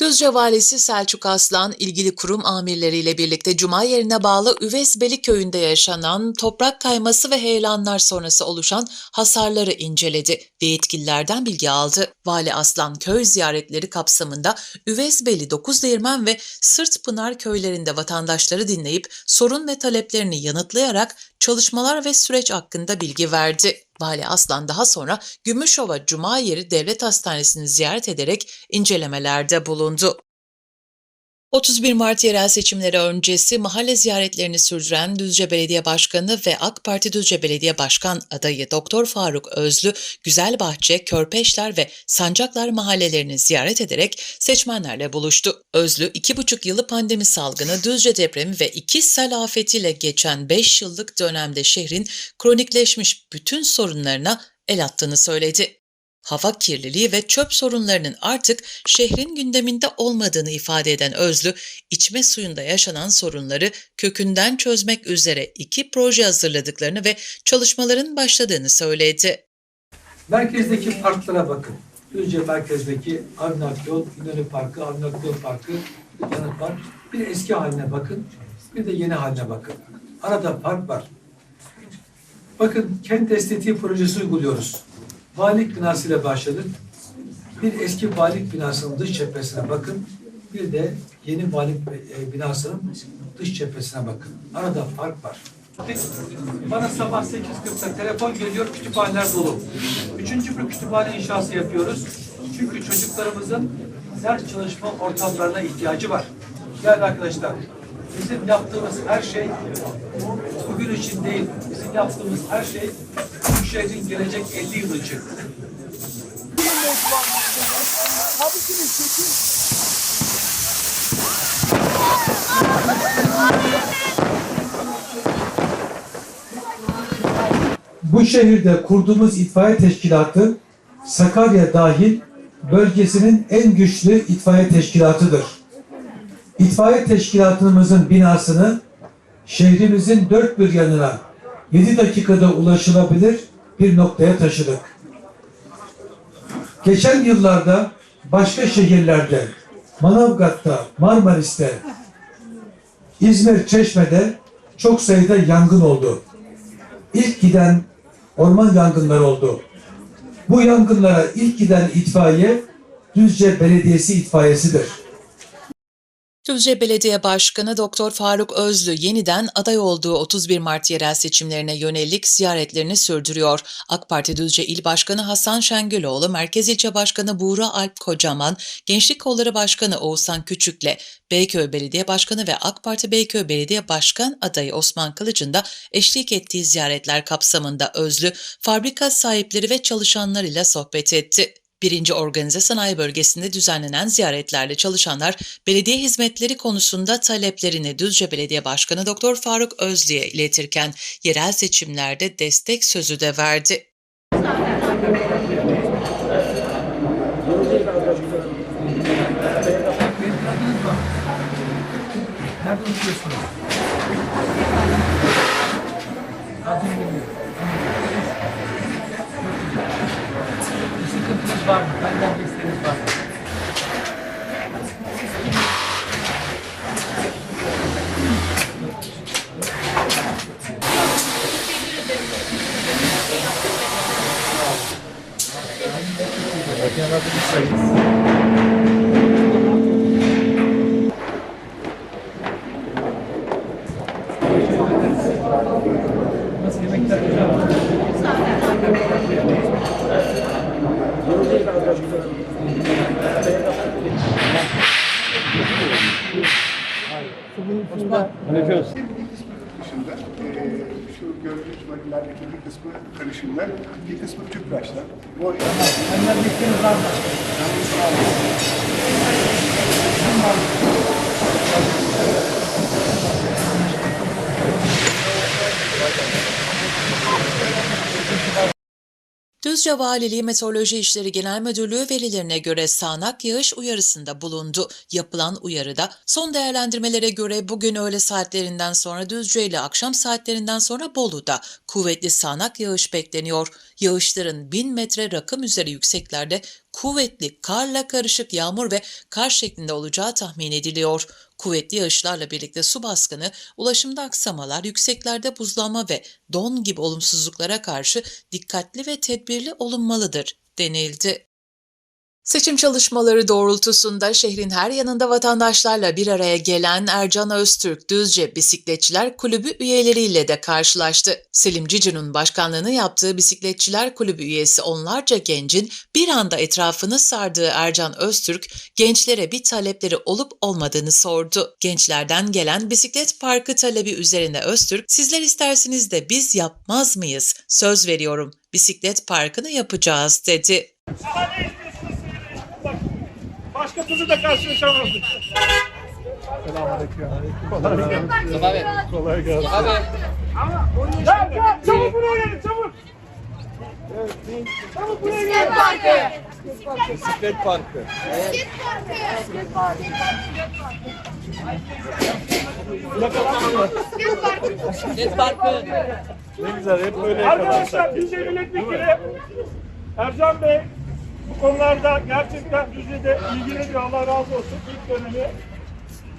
Düzce Valisi Selçuk Aslan, ilgili kurum amirleriyle birlikte Cuma yerine bağlı Üvesbeli köyünde yaşanan toprak kayması ve heyelanlar sonrası oluşan hasarları inceledi ve yetkililerden bilgi aldı. Vali Aslan köy ziyaretleri kapsamında Üvesbeli, Dokuzdeğirmen ve Sırtpınar köylerinde vatandaşları dinleyip sorun ve taleplerini yanıtlayarak çalışmalar ve süreç hakkında bilgi verdi. Vali Aslan daha sonra Gümüşova Cuma Yeri Devlet Hastanesi'ni ziyaret ederek incelemelerde bulundu. 31 Mart yerel seçimleri öncesi mahalle ziyaretlerini sürdüren Düzce Belediye Başkanı ve AK Parti Düzce Belediye Başkan adayı Doktor Faruk Özlü, Güzelbahçe, Körpeşler ve Sancaklar mahallelerini ziyaret ederek seçmenlerle buluştu. Özlü, iki buçuk yılı pandemi salgını, Düzce depremi ve iki sel afetiyle geçen 5 yıllık dönemde şehrin kronikleşmiş bütün sorunlarına el attığını söyledi hava kirliliği ve çöp sorunlarının artık şehrin gündeminde olmadığını ifade eden Özlü, içme suyunda yaşanan sorunları kökünden çözmek üzere iki proje hazırladıklarını ve çalışmaların başladığını söyledi. Merkezdeki parklara bakın. Düzce merkezdeki Avnak Yol, İnönü Parkı, Avnak Yol Parkı, Yanıt Park. Bir eski haline bakın, bir de yeni haline bakın. Arada fark var. Bakın kent estetiği projesi uyguluyoruz. Valilik binasıyla başladık. Bir eski valilik binasının dış cephesine bakın. Bir de yeni valilik e, binasının dış cephesine bakın. Arada fark var. Bana sabah 8.40'da telefon geliyor, kütüphaneler dolu. Üçüncü bir kütüphane inşası yapıyoruz. Çünkü çocuklarımızın ders çalışma ortamlarına ihtiyacı var. Değerli arkadaşlar, bizim yaptığımız her şey bugün için değil, bizim yaptığımız her şey şehrin gelecek 50 yıl için. Bu şehirde kurduğumuz itfaiye teşkilatı Sakarya dahil bölgesinin en güçlü itfaiye teşkilatıdır. İtfaiye teşkilatımızın binasını şehrimizin dört bir yanına 7 dakikada ulaşılabilir bir noktaya taşıdık. Geçen yıllarda başka şehirlerde, Manavgat'ta, Marmaris'te, İzmir, Çeşme'de çok sayıda yangın oldu. İlk giden orman yangınları oldu. Bu yangınlara ilk giden itfaiye Düzce Belediyesi itfaiyesidir. Düzce Belediye Başkanı Doktor Faruk Özlü yeniden aday olduğu 31 Mart yerel seçimlerine yönelik ziyaretlerini sürdürüyor. AK Parti Düzce İl Başkanı Hasan Şengüloğlu, Merkez İlçe Başkanı Buğra Alp Kocaman, Gençlik Kolları Başkanı Oğuzhan Küçük'le Beyköy Belediye Başkanı ve AK Parti Beyköy Belediye Başkan adayı Osman Kılıç'ın da eşlik ettiği ziyaretler kapsamında Özlü, fabrika sahipleri ve çalışanlarıyla sohbet etti. Birinci Organize Sanayi Bölgesi'nde düzenlenen ziyaretlerle çalışanlar belediye hizmetleri konusunda taleplerini Düzce Belediye Başkanı Doktor Faruk Özlü'ye iletirken yerel seçimlerde destek sözü de verdi. Nerede oturuyorsunuz? Var mı? Benden bir isteğiniz var mı? Nasıl yemekler güzel mi? dışında eee şu gördüğünüz bölgelerdeki bir karışımlar, bir kısmı tüpraşlar. Bu bir isteğiniz var mı? Düzce Valiliği Meteoroloji İşleri Genel Müdürlüğü verilerine göre sağanak yağış uyarısında bulundu. Yapılan uyarıda son değerlendirmelere göre bugün öğle saatlerinden sonra Düzce ile akşam saatlerinden sonra Bolu'da kuvvetli sağanak yağış bekleniyor. Yağışların 1000 metre rakım üzeri yükseklerde kuvvetli karla karışık yağmur ve kar şeklinde olacağı tahmin ediliyor. Kuvvetli yağışlarla birlikte su baskını, ulaşımda aksamalar, yükseklerde buzlanma ve don gibi olumsuzluklara karşı dikkatli ve tedbirli olunmalıdır denildi. Seçim çalışmaları doğrultusunda şehrin her yanında vatandaşlarla bir araya gelen Ercan Öztürk Düzce Bisikletçiler Kulübü üyeleriyle de karşılaştı. Selim Cici'nin başkanlığını yaptığı Bisikletçiler Kulübü üyesi onlarca gencin bir anda etrafını sardığı Ercan Öztürk, gençlere bir talepleri olup olmadığını sordu. Gençlerden gelen bisiklet parkı talebi üzerine Öztürk, sizler isterseniz de biz yapmaz mıyız? Söz veriyorum, bisiklet parkını yapacağız dedi. Daha Başka türlü de karşılaşamazdık. Gel gel çabuk buraya gelin çabuk. Çabuk buraya gelin. Bisiklet parkı. Ne güzel hep böyle Arkadaşlar Düzce Milletvekili Ercan Bey bu konularda gerçekten Düzce'de ilgileniyor. Allah razı olsun ilk dönemi.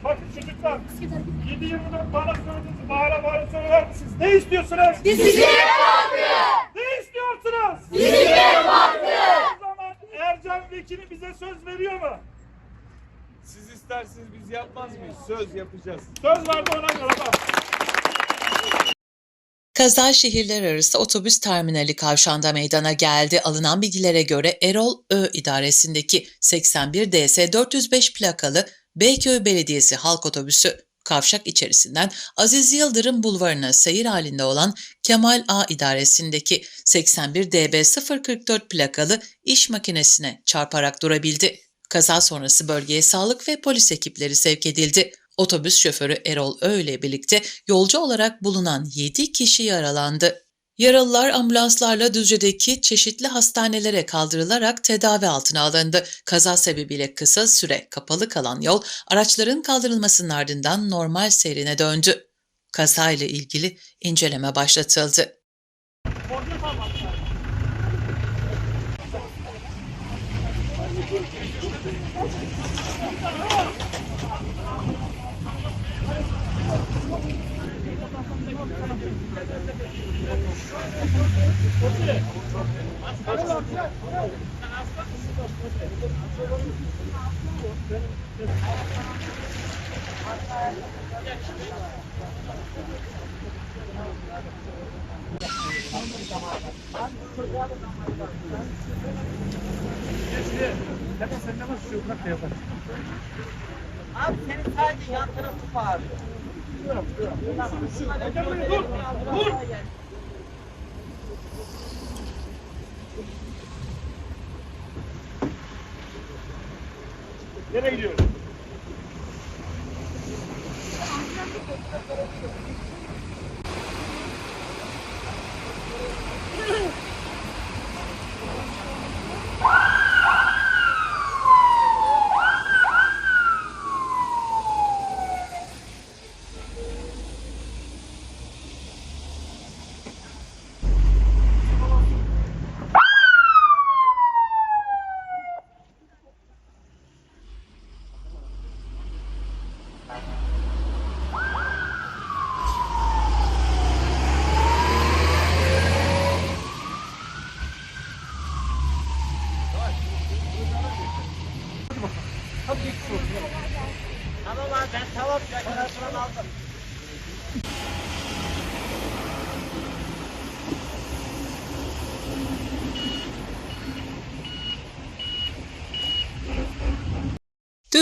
Bakın çocuklar 7-24 bana söylediğinizi bağıra bağıra söyler misiniz? Ne istiyorsunuz? Bisiklet parkı! Ne istiyorsunuz? Bisiklet parkı! O zaman Ercan Vekili bize söz veriyor mu? Siz isterseniz biz yapmaz mıyız? Söz yapacağız. Söz verdi ona göre bak. Kaza şehirler arası otobüs terminali kavşağında meydana geldi. Alınan bilgilere göre Erol Ö idaresindeki 81 DS 405 plakalı Beyköy Belediyesi halk otobüsü kavşak içerisinden Aziz Yıldırım bulvarına seyir halinde olan Kemal A idaresindeki 81 DB 044 plakalı iş makinesine çarparak durabildi. Kaza sonrası bölgeye sağlık ve polis ekipleri sevk edildi. Otobüs şoförü Erol Ö ile birlikte yolcu olarak bulunan 7 kişi yaralandı. Yaralılar ambulanslarla Düzce'deki çeşitli hastanelere kaldırılarak tedavi altına alındı. Kaza sebebiyle kısa süre kapalı kalan yol araçların kaldırılmasının ardından normal seyrine döndü. Kazayla ilgili inceleme başlatıldı. Abi senin sadece yan tarafı var. Dur, dur. Nereye gidiyoruz? Tamam abi ben tamam plakaları falan aldım.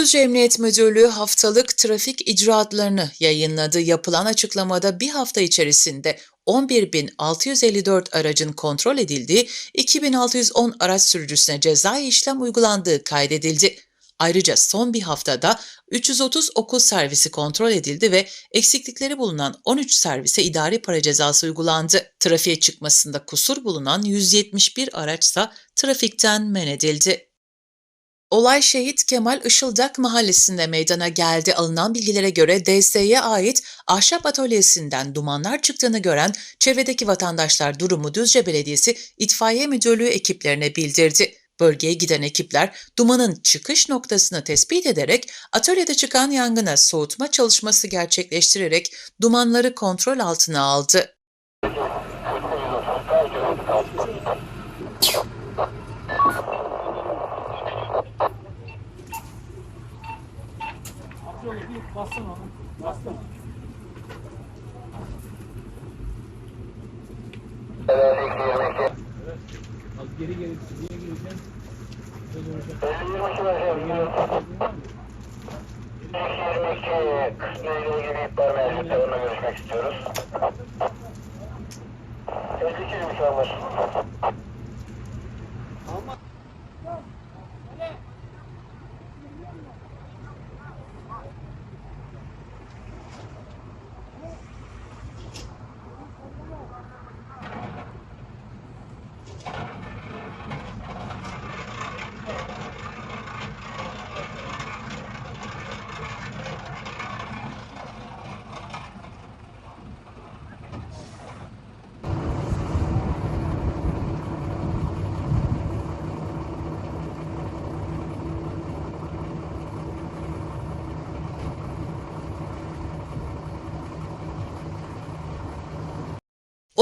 Düzce Emniyet Müdürlüğü haftalık trafik icraatlarını yayınladı. Yapılan açıklamada bir hafta içerisinde 11.654 aracın kontrol edildiği, 2.610 araç sürücüsüne cezai işlem uygulandığı kaydedildi. Ayrıca son bir haftada 330 okul servisi kontrol edildi ve eksiklikleri bulunan 13 servise idari para cezası uygulandı. Trafiğe çıkmasında kusur bulunan 171 araçsa trafikten men edildi. Olay şehit Kemal Işıldak mahallesinde meydana geldi. Alınan bilgilere göre DS'ye ait ahşap atölyesinden dumanlar çıktığını gören çevredeki vatandaşlar durumu Düzce Belediyesi İtfaiye Müdürlüğü ekiplerine bildirdi. Bölgeye giden ekipler dumanın çıkış noktasını tespit ederek atölyede çıkan yangına soğutma çalışması gerçekleştirerek dumanları kontrol altına aldı. Bastın onu. Bastın. Evet, Az geri geri niye gireceğim? Görüşmek istiyoruz. 52 yumuşağımız.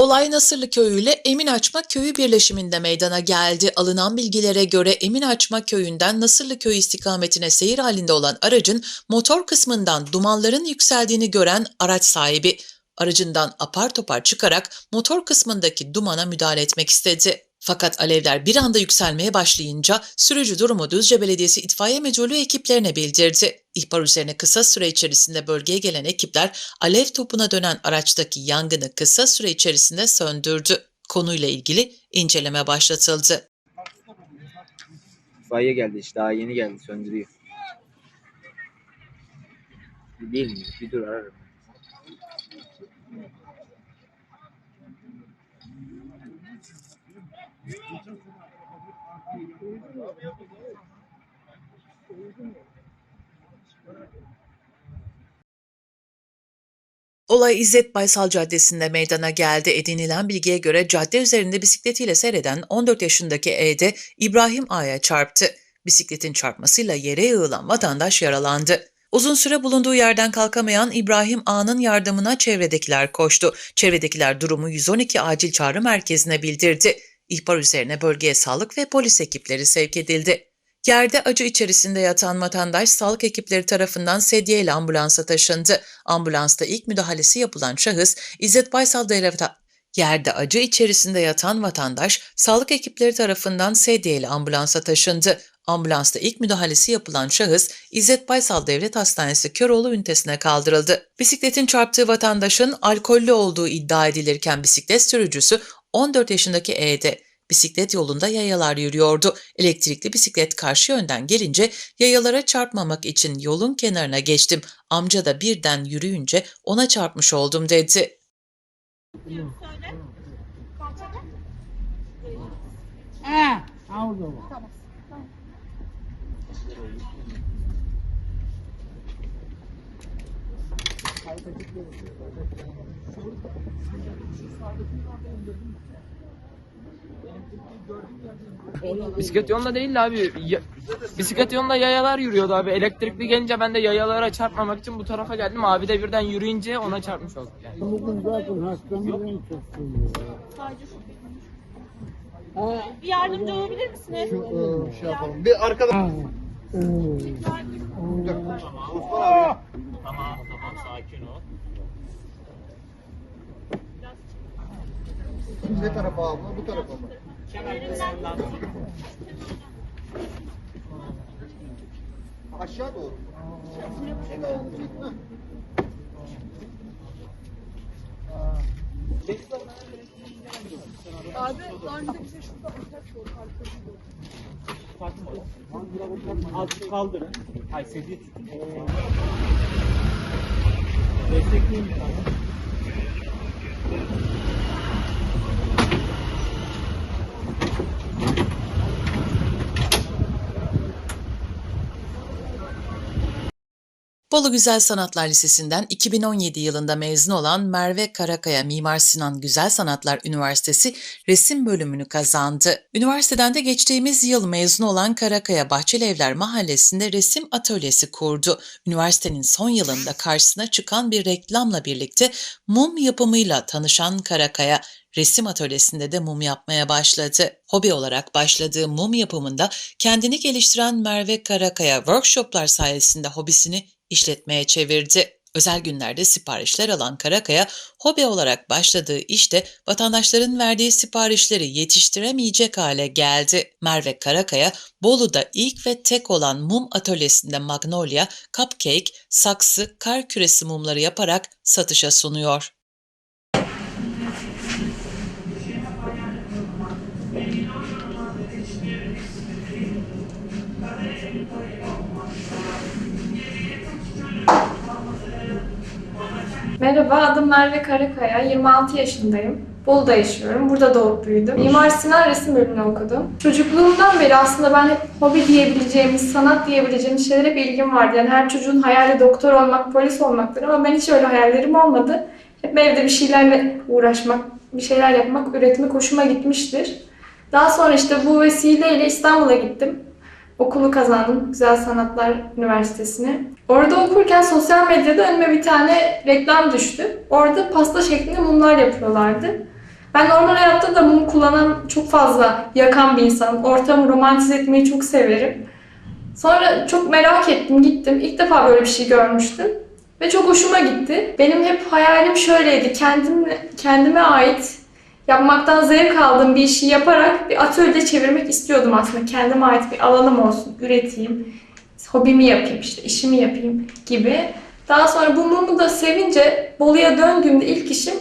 Olay Nasırlı Köyü ile Emin Açma Köyü birleşiminde meydana geldi. Alınan bilgilere göre Emin Açma Köyü'nden Nasırlı Köyü istikametine seyir halinde olan aracın motor kısmından dumanların yükseldiğini gören araç sahibi aracından apar topar çıkarak motor kısmındaki dumana müdahale etmek istedi. Fakat alevler bir anda yükselmeye başlayınca sürücü durumu Düzce Belediyesi itfaiye müdürlüğü ekiplerine bildirdi. İhbar üzerine kısa süre içerisinde bölgeye gelen ekipler alev topuna dönen araçtaki yangını kısa süre içerisinde söndürdü. Konuyla ilgili inceleme başlatıldı. İtfaiye geldi işte daha yeni geldi söndürüyor. Değil? Bir dur ararım. Olay İzzet Baysal Caddesi'nde meydana geldi. Edinilen bilgiye göre cadde üzerinde bisikletiyle seyreden 14 yaşındaki E'de İbrahim A'ya çarptı. Bisikletin çarpmasıyla yere yığılan vatandaş yaralandı. Uzun süre bulunduğu yerden kalkamayan İbrahim A'nın yardımına çevredekiler koştu. Çevredekiler durumu 112 acil çağrı merkezine bildirdi. İhbar üzerine bölgeye sağlık ve polis ekipleri sevk edildi. Yerde acı içerisinde yatan vatandaş sağlık ekipleri tarafından sedyeyle ambulansa taşındı. Ambulansta ilk müdahalesi yapılan şahıs İzzet Baysal Devlet Yerde acı içerisinde yatan vatandaş sağlık ekipleri tarafından sedyeyle ambulansa taşındı. Ambulansta ilk müdahalesi yapılan şahıs İzzet Baysal Devlet Hastanesi Köroğlu ünitesine kaldırıldı. Bisikletin çarptığı vatandaşın alkollü olduğu iddia edilirken bisiklet sürücüsü 14 yaşındaki E'de bisiklet yolunda yayalar yürüyordu. Elektrikli bisiklet karşı yönden gelince yayalara çarpmamak için yolun kenarına geçtim. Amca da birden yürüyünce ona çarpmış oldum dedi. Bisiklet yolunda değildi abi. Ya- bisiklet yolunda yayalar yürüyordu abi. Elektrikli gelince ben de yayalara çarpmamak için bu tarafa geldim. Abi de birden yürüyünce ona çarpmış olduk yani. Bugün zaten hastamın en çok seviyor. Bir yardımcı olabilir misiniz? Şey yapalım. Bir arkada. Ne tarafa abla? Bu tarafa mı? Aşağı doğru. Azıcık kaldırın. Hay sedye tutun. Destekleyin bir tane. Thank you. Bolu Güzel Sanatlar Lisesi'nden 2017 yılında mezun olan Merve Karakaya Mimar Sinan Güzel Sanatlar Üniversitesi resim bölümünü kazandı. Üniversiteden de geçtiğimiz yıl mezun olan Karakaya Bahçeli Evler Mahallesi'nde resim atölyesi kurdu. Üniversitenin son yılında karşısına çıkan bir reklamla birlikte mum yapımıyla tanışan Karakaya, resim atölyesinde de mum yapmaya başladı. Hobi olarak başladığı mum yapımında kendini geliştiren Merve Karakaya workshoplar sayesinde hobisini işletmeye çevirdi. Özel günlerde siparişler alan Karakaya, hobi olarak başladığı işte vatandaşların verdiği siparişleri yetiştiremeyecek hale geldi. Merve Karakaya, Bolu'da ilk ve tek olan mum atölyesinde magnolia, cupcake, saksı, kar küresi mumları yaparak satışa sunuyor. Merhaba, adım Merve Karakaya, 26 yaşındayım. Bolu'da yaşıyorum, burada doğup büyüdüm. Mimar Sinan Resim Bölümünü okudum. Çocukluğumdan beri aslında ben hep hobi diyebileceğimiz, sanat diyebileceğimiz şeylere bir ilgim vardı. Yani her çocuğun hayali doktor olmak, polis olmaktır ama ben hiç öyle hayallerim olmadı. Hep evde bir şeylerle uğraşmak, bir şeyler yapmak, üretmek hoşuma gitmiştir. Daha sonra işte bu vesileyle İstanbul'a gittim. Okulu kazandım, Güzel Sanatlar Üniversitesi'ne. Orada okurken sosyal medyada önüme bir tane reklam düştü. Orada pasta şeklinde mumlar yapıyorlardı. Ben normal hayatta da mum kullanan çok fazla yakan bir insanım. Ortamı romantize etmeyi çok severim. Sonra çok merak ettim, gittim. İlk defa böyle bir şey görmüştüm. Ve çok hoşuma gitti. Benim hep hayalim şöyleydi. Kendim, kendime ait yapmaktan zevk aldığım bir işi yaparak bir atölye çevirmek istiyordum aslında. Kendime ait bir alanım olsun, üreteyim, hobimi yapayım işte, işimi yapayım gibi. Daha sonra bu mumu da sevince Bolu'ya döndüğümde ilk işim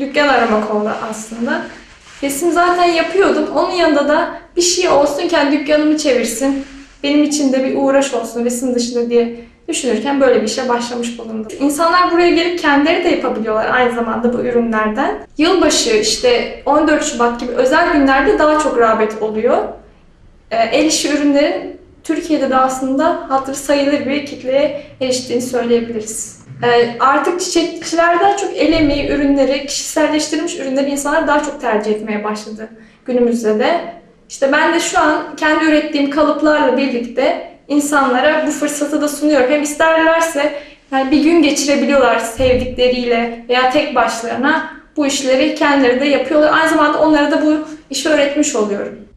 dükkan aramak oldu aslında. Resim zaten yapıyordum. Onun yanında da bir şey olsun kendi dükkanımı çevirsin. Benim için de bir uğraş olsun resim dışında diye düşünürken böyle bir işe başlamış bulundum. İnsanlar buraya gelip kendileri de yapabiliyorlar aynı zamanda bu ürünlerden. Yılbaşı işte 14 Şubat gibi özel günlerde daha çok rağbet oluyor. Ee, El işi ürünlerin Türkiye'de de aslında hatırı sayılır bir kitleye eriştiğini söyleyebiliriz. Ee, artık çiçekçilerden çok el emeği ürünleri, kişiselleştirilmiş ürünleri insanlar daha çok tercih etmeye başladı günümüzde de. İşte ben de şu an kendi ürettiğim kalıplarla birlikte insanlara bu fırsatı da sunuyorum. Hem isterlerse yani bir gün geçirebiliyorlar sevdikleriyle veya tek başlarına bu işleri kendileri de yapıyorlar. Aynı zamanda onlara da bu işi öğretmiş oluyorum.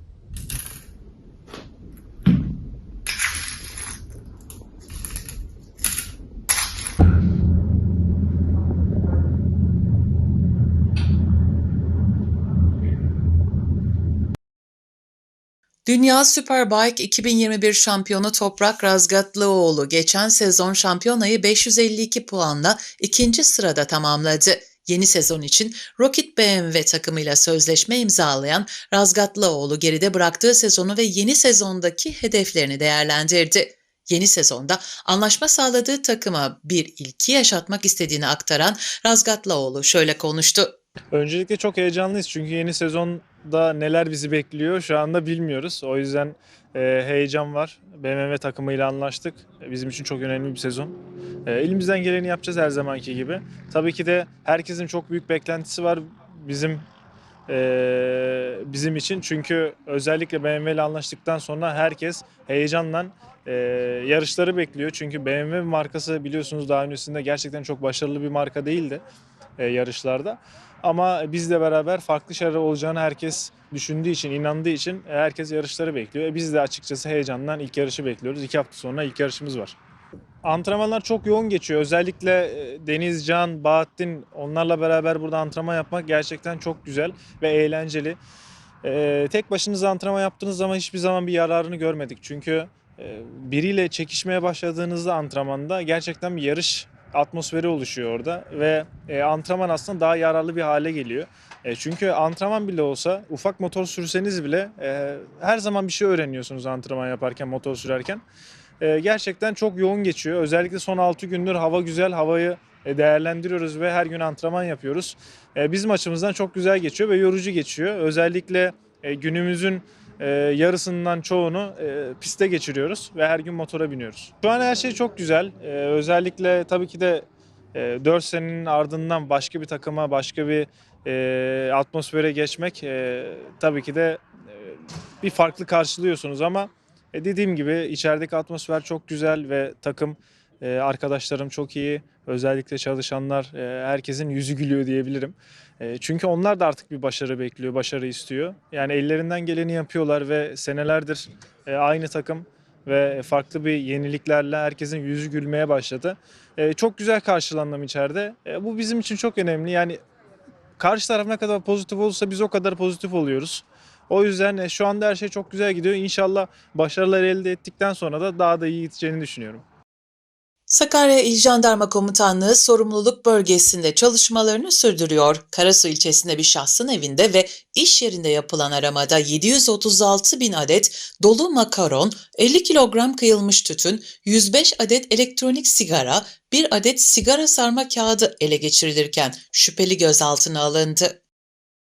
Dünya Superbike 2021 şampiyonu Toprak Razgatlıoğlu geçen sezon şampiyonayı 552 puanla ikinci sırada tamamladı. Yeni sezon için Rocket BMW takımıyla sözleşme imzalayan Razgatlıoğlu geride bıraktığı sezonu ve yeni sezondaki hedeflerini değerlendirdi. Yeni sezonda anlaşma sağladığı takıma bir ilki yaşatmak istediğini aktaran Razgatlıoğlu şöyle konuştu. Öncelikle çok heyecanlıyız çünkü yeni sezonda neler bizi bekliyor şu anda bilmiyoruz. O yüzden e, heyecan var. BMW takımıyla anlaştık. Bizim için çok önemli bir sezon. E, elimizden geleni yapacağız her zamanki gibi. Tabii ki de herkesin çok büyük beklentisi var bizim e, bizim için. Çünkü özellikle BMW ile anlaştıktan sonra herkes heyecanla e, yarışları bekliyor. Çünkü BMW markası biliyorsunuz daha öncesinde gerçekten çok başarılı bir marka değildi e, yarışlarda. Ama bizle beraber farklı şeyler olacağını herkes düşündüğü için, inandığı için e, herkes yarışları bekliyor. E biz de açıkçası heyecandan ilk yarışı bekliyoruz. İki hafta sonra ilk yarışımız var. Antrenmanlar çok yoğun geçiyor. Özellikle e, Deniz, Can, Bahattin onlarla beraber burada antrenman yapmak gerçekten çok güzel ve eğlenceli. E, tek başınıza antrenman yaptığınız zaman hiçbir zaman bir yararını görmedik. Çünkü e, biriyle çekişmeye başladığınızda antrenmanda gerçekten bir yarış atmosferi oluşuyor orada ve e, antrenman aslında daha yararlı bir hale geliyor. E, çünkü antrenman bile olsa ufak motor sürseniz bile e, her zaman bir şey öğreniyorsunuz antrenman yaparken, motor sürerken. E, gerçekten çok yoğun geçiyor. Özellikle son 6 gündür hava güzel, havayı e, değerlendiriyoruz ve her gün antrenman yapıyoruz. E, bizim açımızdan çok güzel geçiyor ve yorucu geçiyor. Özellikle e, günümüzün e, yarısından çoğunu e, piste geçiriyoruz ve her gün motora biniyoruz. Şu an her şey çok güzel. E, özellikle tabii ki de e, 4 senenin ardından başka bir takıma, başka bir e, atmosfere geçmek e, tabii ki de e, bir farklı karşılıyorsunuz ama e, dediğim gibi içerideki atmosfer çok güzel ve takım e, arkadaşlarım çok iyi. Özellikle çalışanlar e, herkesin yüzü gülüyor diyebilirim. E, çünkü onlar da artık bir başarı bekliyor, başarı istiyor. Yani ellerinden geleni yapıyorlar ve senelerdir e, aynı takım ve farklı bir yeniliklerle herkesin yüzü gülmeye başladı. E, çok güzel karşılandım içeride. E, bu bizim için çok önemli. Yani karşı taraf ne kadar pozitif olursa biz o kadar pozitif oluyoruz. O yüzden e, şu anda her şey çok güzel gidiyor. İnşallah başarılar elde ettikten sonra da daha da iyi gideceğini düşünüyorum. Sakarya İl Jandarma Komutanlığı sorumluluk bölgesinde çalışmalarını sürdürüyor. Karasu ilçesinde bir şahsın evinde ve iş yerinde yapılan aramada 736 bin adet dolu makaron, 50 kilogram kıyılmış tütün, 105 adet elektronik sigara, 1 adet sigara sarma kağıdı ele geçirilirken şüpheli gözaltına alındı.